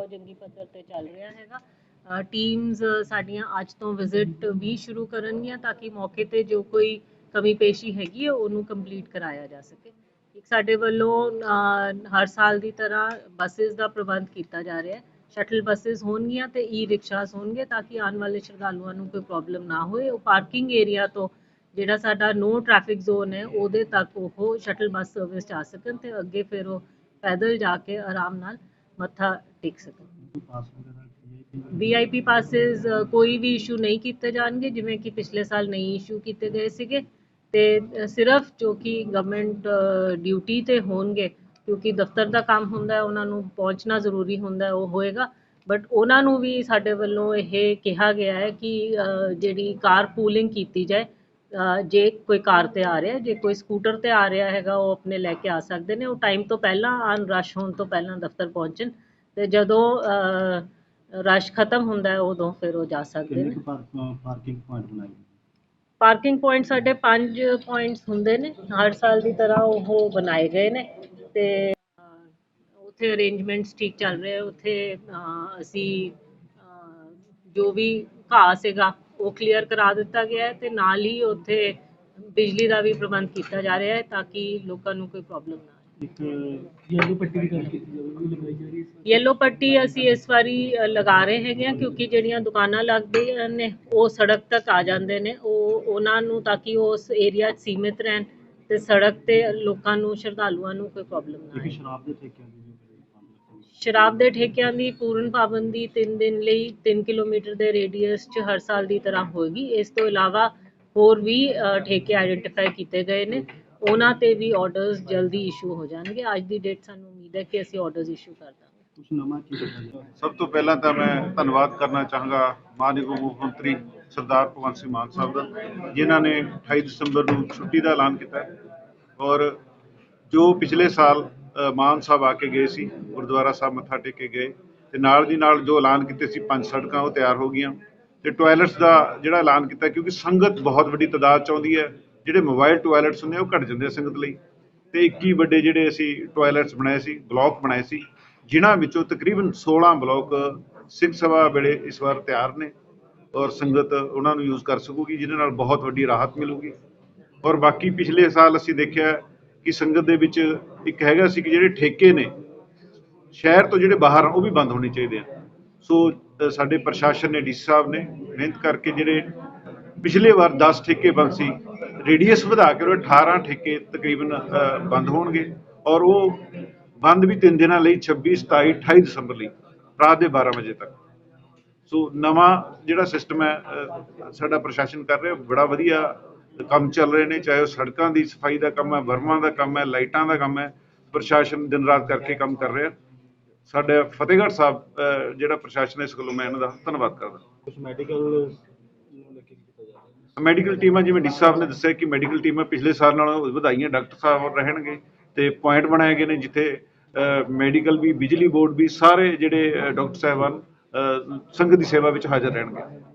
ਉਹ ਜੰਗੀ ਪੱਧਰ ਤੇ ਚੱਲ ਰਿਹਾ ਹੈਗਾ। ਟੀਮਸ ਸਾਡੀਆਂ ਅੱਜ ਤੋਂ ਵਿਜ਼ਿਟ ਵੀ ਸ਼ੁਰੂ ਕਰਨਗੀਆਂ ਤਾਂ ਕਿ ਮੌਕੇ ਤੇ ਜੋ ਕੋਈ ਕਮੀ ਪੇਸ਼ੀ ਹੈਗੀ ਹੈ, ਉਹਨੂੰ ਕੰਪਲੀਟ ਕਰਾਇਆ ਜਾ ਸਕੇ। ਇੱਕ ਸਾਡੇ ਵੱਲੋਂ ਹਰ ਸਾਲ ਦੀ ਤਰ੍ਹਾਂ ਬੱਸਸ ਦਾ ਪ੍ਰਬੰਧ ਕੀਤਾ ਜਾ ਰਿਹਾ ਹੈ। ਸ਼ਟਲ ਬੱਸਸ ਹੋਣਗੀਆਂ ਤੇ ਈ ਰਿਕਸ਼ਾਸ ਹੋਣਗੇ ਤਾਂ ਕਿ ਆਉਣ ਵਾਲੇ ਸ਼ਰਧਾਲੂਆਂ ਨੂੰ ਕੋਈ ਪ੍ਰੋਬਲਮ ਨਾ ਹੋਏ। ਉਹ ਪਾਰਕਿੰਗ ਏਰੀਆ ਤੋਂ ਜਿਹੜਾ ਸਾਡਾ ਨੋ ਟ੍ਰੈਫਿਕ ਜ਼ੋਨ ਹੈ, ਉਹਦੇ ਤੱਕ ਉਹ ਸ਼ਟਲ ਬੱਸ ਸਰਵਿਸ ਜਾ ਸਕਣ ਤੇ ਅੱਗੇ ਫਿਰ ਉਹ ਪੈਦਲ ਜਾ ਕੇ ਆਰਾਮ ਨਾਲ ਮੱਥਾ ਟੇਕ ਸਕਣ। ਵੀਆਈਪੀ ਪਾਸਿਸ ਕੋਈ ਵੀ ਇਸ਼ੂ ਨਹੀਂ ਕੀਤੇ ਜਾਣਗੇ ਜਿਵੇਂ ਕਿ ਪਿਛਲੇ ਸਾਲ ਨਹੀਂ ਇਸ਼ੂ ਕੀਤੇ ਗਏ ਸੀਗੇ। ਤੇ ਸਿਰਫ ਜੋ ਕਿ ਗਵਰਨਮੈਂਟ ਡਿਊਟੀ ਤੇ ਹੋਣਗੇ ਕਿਉਂਕਿ ਦਫ਼ਤਰ ਦਾ ਕੰਮ ਹੁੰਦਾ ਹੈ ਉਹਨਾਂ ਨੂੰ ਪਹੁੰਚਣਾ ਜ਼ਰੂਰੀ ਹੁੰਦਾ ਹੈ ਉਹ ਹੋਏਗਾ। ਬਟ ਉਹਨਾਂ ਨੂੰ ਵੀ ਸਾਡੇ ਵੱਲੋਂ ਇਹ ਕਿਹਾ ਗਿਆ ਹੈ ਕਿ ਜਿਹੜੀ ਕਾਰ ਪੂਲਿੰਗ ਕੀਤੀ ਜਾਏ ਜੇ ਕੋਈ ਕਾਰ ਤੇ ਆ ਰਿਹਾ ਜੇ ਕੋਈ ਸਕੂਟਰ ਤੇ ਆ ਰਿਹਾ ਹੈਗਾ ਉਹ ਆਪਣੇ ਲੈ ਕੇ ਆ ਸਕਦੇ ਨੇ ਉਹ ਟਾਈਮ ਤੋਂ ਪਹਿਲਾਂ ਆਨ ਰਸ਼ ਹੋਣ ਤੋਂ ਪਹਿਲਾਂ ਦਫ਼ਤਰ ਪਹੁੰਚਣ ਤੇ ਜਦੋਂ ਰਸ਼ ਖਤਮ ਹੁੰਦਾ ਹੈ ਉਦੋਂ ਫਿਰ ਉਹ ਜਾ ਸਕਦੇ ਨੇ ਪਾਰਕਿੰਗ ਪੁਆਇੰਟ ਬਣਾਏ ਗਏ? ਪਾਰਕਿੰਗ ਪੁਆਇੰਟ ਸਾਡੇ 5 ਪੁਆਇੰਟਸ ਹੁੰਦੇ ਨੇ ਹਰ ਸਾਲ ਦੀ ਤਰ੍ਹਾਂ ਉਹ ਬਣਾਏ ਗਏ ਨੇ ਤੇ ਉੱਥੇ ਅਰੇਂਜਮੈਂਟਸ ਠੀਕ ਚੱਲ ਰਹੇ। ਉੱਥੇ ਅਸੀਂ ਜੋ ਵੀ ਘਾਹ ਸੀਗਾ ਉਹ ਕਲੀਅਰ ਕਰਾ ਦਿੱਤਾ ਗਿਆ ਹੈ ਤੇ ਨਾਲ ਹੀ ਉੱਥੇ ਬਿਜਲੀ ਦਾ ਵੀ ਪ੍ਰਬੰਧ ਕੀਤਾ ਜਾ ਰਿਹਾ ਹੈ ਤਾਂ ਕਿ ਲੋਕਾਂ ਨੂੰ ਕੋਈ ਪ੍ਰੋਬਲਮ ਨਾ ਆਏ। ਇੱਕ ਯੈਲੋ ਪੱਟੀ ਦੀ ਗੱਲ ਕੀਤੀ ਜਾਵੇ ਉਹ ਵੀ ਲਗਾਈ ਜਾ ਰਹੀ ਹੈ ਯੈਲੋ ਪੱਟੀ ਅਸੀਂ ਇਸ ਵਾਰੀ ਅ, ਲਗਾ ਰਹੇ ਹੈਗੇ ਆ ਕਿਉਂਕਿ ਜਿਹੜੀਆਂ ਦੁਕਾਨਾਂ ਲੱਗਦੀਆਂ ਨੇ ਉਹ ਸੜਕ ਤੱਕ ਆ ਜਾਂਦੇ ਨੇ। ਉਹ ਉਹਨਾਂ ਨੂੰ ਤਾਂ ਕਿ ਉਹ ਉਸ ਏਰੀਆ 'ਚ ਸੀਮਿਤ ਰਹਿਣ ਤੇ ਸੜਕ ਤੇ ਲੋਕਾਂ ਨੂੰ ਸ਼ਰਧਾਲੂਆਂ ਨੂੰ ਕੋਈ ਪ੍ਰੋਬਲਮ ਨਾ ਇੱਕ ਆਏ। ਸ਼ਰਾਬ ਦੇ ਠੇਕਿਆਂ ਦੀ ਵੀ ਬੜੀ ਬੰਦ ਰੱਖੀ ਸ਼ਰਾਬ ਦੇ ਠੇਕਿਆਂ ਦੀ ਪੂਰਨ ਪਾਬੰਦੀ 3 ਦਿਨ ਲਈ 3 ਕਿਲੋਮੀਟਰ ਦੇ ਰੇਡੀਅਸ 'ਚ ਹਰ ਸਾਲ ਦੀ ਤਰ੍ਹਾਂ ਹੋਏਗੀ। ਇਸ ਤੋਂ ਇਲਾਵਾ ਹੋਰ ਵੀ ਠੇਕੇ ਆਇਡੈਂਟੀਫਾਈ ਕੀਤੇ ਗਏ ਨੇ। ਉਹਨਾਂ ਤੇ ਵੀ ਆਰਡਰਸ ਜਲਦੀ ਇਸ਼ੂ ਹੋ ਜਾਣਗੇ। ਅੱਜ ਦੀ ਡੇਟ ਸਾਨੂੰ ਉਮੀਦ ਹੈ ਕਿ ਅਸੀਂ ਆਰਡਰਸ ਇਸ਼ੂ ਕਰ ਦਾਂਗੇ। ਸਭ ਤੋਂ ਪਹਿਲਾਂ ਤਾਂ ਮੈਂ ਧੰਨਵਾਦ ਕਰਨਾ ਚਾਹਾਂਗਾ ਮਾਨਯੋਗ ਮੁੱਖ ਮੰਤਰੀ ਸਰਦਾਰ ਭਗਵੰਤ ਸਿੰਘ ਮਾਨ ਸਾਹਿਬ ਦਾ ਜਿਨ੍ਹਾਂ ਨੇ 28 ਦਸੰਬਰ ਨੂੰ ਛੁੱਟੀ ਦਾ ਐਲਾਨ ਕੀਤਾ ਔਰ ਜੋ ਪਿਛਲੇ ਸਾਲ ਮਾਨ ਸਾਹਿਬ ਆ ਕੇ ਗਏ ਸੀ, ਗੁਰਦੁਆਰਾ ਸਾਹਿਬ ਮੱਥਾ ਟੇਕ ਕੇ ਗਏ। ਤੇ ਨਾਲ ਦੀ ਨਾਲ ਜੋ ਐਲਾਨ ਕੀਤੇ ਸੀ, ਪੰਜ ਸੜਕਾਂ ਉਹ ਤਿਆਰ ਹੋ ਗਈਆਂ। ਤੇ ਟਾਇਲਟਸ ਦਾ ਜਿਹੜਾ ਐਲਾਨ ਕੀਤਾ, ਕਿਉਂਕਿ ਸੰਗਤ ਬਹੁਤ ਵੱਡੀ ਤਾਦਾਦ ਚ ਆਉਂਦੀ ਹੈ, ਜਿਹੜੇ ਮੋਬਾਈਲ ਟਾਇਲਟਸ ਹੁੰਦੇ ਆ, ਉਹ ਘਟ ਜਾਂਦੇ ਆ ਸੰਗਤ ਲਈ। ਤੇ 21 ਵੱਡੇ ਜਿਹੜੇ ਅਸੀਂ ਟਾਇਲਟਸ ਬਣਾਏ ਸੀ, ਬਲਾਕ ਬਣਾਏ ਸੀ, ਜਿਨ੍ਹਾਂ ਵਿੱਚੋਂ ਤਕਰੀਬਨ 16 ਬਲਾਕ ਸਿੰਘ ਸਭਾ ਵੇਲੇ ਇਸ ਵਾਰ ਤਿਆਰ ਨੇ, ਔਰ ਸੰਗਤ ਉਹਨਾਂ ਨੂੰ ਯੂਜ਼ ਕਰ ਸਕੂਗੀ, ਜਿਹਦੇ ਨਾਲ ਬਹੁਤ ਵੱਡੀ ਰਾਹਤ ਮਿਲੂਗੀ। ਔਰ ਬਾਕੀ ਪਿਛਲੇ ਸਾਲ ਅਸੀਂ ਦੇਖਿਆ ਕਿ ਸੰਗਤ ਦੇ ਵਿੱਚ ਇੱਕ ਹੈਗਾ ਸੀ ਕਿ ਜਿਹੜੇ ਠੇਕੇ ਨੇ, ਸ਼ਹਿਰ ਤੋਂ ਜਿਹੜੇ ਬਾਹਰ ਆ, ਉਹ ਵੀ ਬੰਦ ਹੋਣੇ ਚਾਹੀਦੇ ਆ। ਸੋ ਸਾਡੇ ਪ੍ਰਸ਼ਾਸਨ ਨੇ, ਡੀਸੀ ਸਾਹਿਬ ਨੇ ਮਿਹਨਤ ਕਰਕੇ ਜਿਹੜੇ ਪਿਛਲੇ ਵਾਰ 10 ਠੇਕੇ ਬੰਦ ਸੀ, ਰੇਡੀਅਸ ਵਧਾ ਕੇ ਉਹ 18 ਠੇਕੇ ਤਕਰੀਬਨ ਬੰਦ ਹੋਣਗੇ ਔਰ ਉਹ ਬੰਦ ਵੀ ਤਿੰਨ ਦਿਨਾਂ ਲਈ 26 27 28 ਦਸੰਬਰ ਲਈ, ਰਾਤ ਦੇ 12 ਵਜੇ ਤੱਕ। ਸੋ, ਨਵਾਂ ਜਿਹੜਾ ਸਿਸਟਮ ਹੈ ਸਾਡਾ ਪ੍ਰਸ਼ਾਸਨ ਕਰ ਰਿਹਾ, ਬੜਾ ਵਧੀਆ ਕੰਮ ਚੱਲ ਰਹੇ ਨੇ ਚਾਹੇ ਉਹ ਸੜਕਾਂ ਦੀ ਸਫ਼ਾਈ ਦਾ ਕੰਮ ਹੈ ਵਰਮਾਂ ਦਾ ਕੰਮ ਹੈ ਲਾਈਟਾਂ ਦਾ ਕੰਮ ਹੈ ਪ੍ਰਸ਼ਾਸਨ ਦਿਨ ਰਾਤ ਕਰਕੇ ਕੰਮ ਕਰ ਰਿਹਾ। ਸਾਡੇ ਫਤਿਹਗੜ੍ਹ ਸਾਹਿਬ ਜਿਹੜਾ ਪ੍ਰਸ਼ਾਸਨ ਇਸ ਵੱਲੋਂ ਮੈਂ ਇਹਨਾਂ ਦਾ ਧੰਨਵਾਦ ਕਰਦਾ। ਕੁਝ ਮੈਡੀਕਲ ਮੈਡੀਕਲ ਟੀਮਾਂ ਜਿਵੇਂ ਡੀ ਸਾਹਿਬ ਨੇ ਦੱਸਿਆ ਕਿ ਮੈਡੀਕਲ ਟੀਮਾਂ ਪਿਛਲੇ ਸਾਲ ਨਾਲੋਂ ਵਧਾਈਆਂ ਡਾਕਟਰ ਸਾਹਿਬ ਰਹਿਣਗੇ ਤੇ ਪੁਆਇੰਟ ਬਣਾਏ ਗਏ ਨੇ ਜਿੱਥੇ ਮੈਡੀਕਲ ਵੀ ਬਿਜਲੀ ਬੋਰਡ ਵੀ ਸਾਰੇ ਜਿਹੜੇ ਡਾਕਟਰ ਸਾਹਿਬਾਨ ਸੰਗਤ ਦੀ ਸੇਵਾ ਵਿੱਚ ਹਾਜ਼ਰ ਰਹਿਣਗੇ।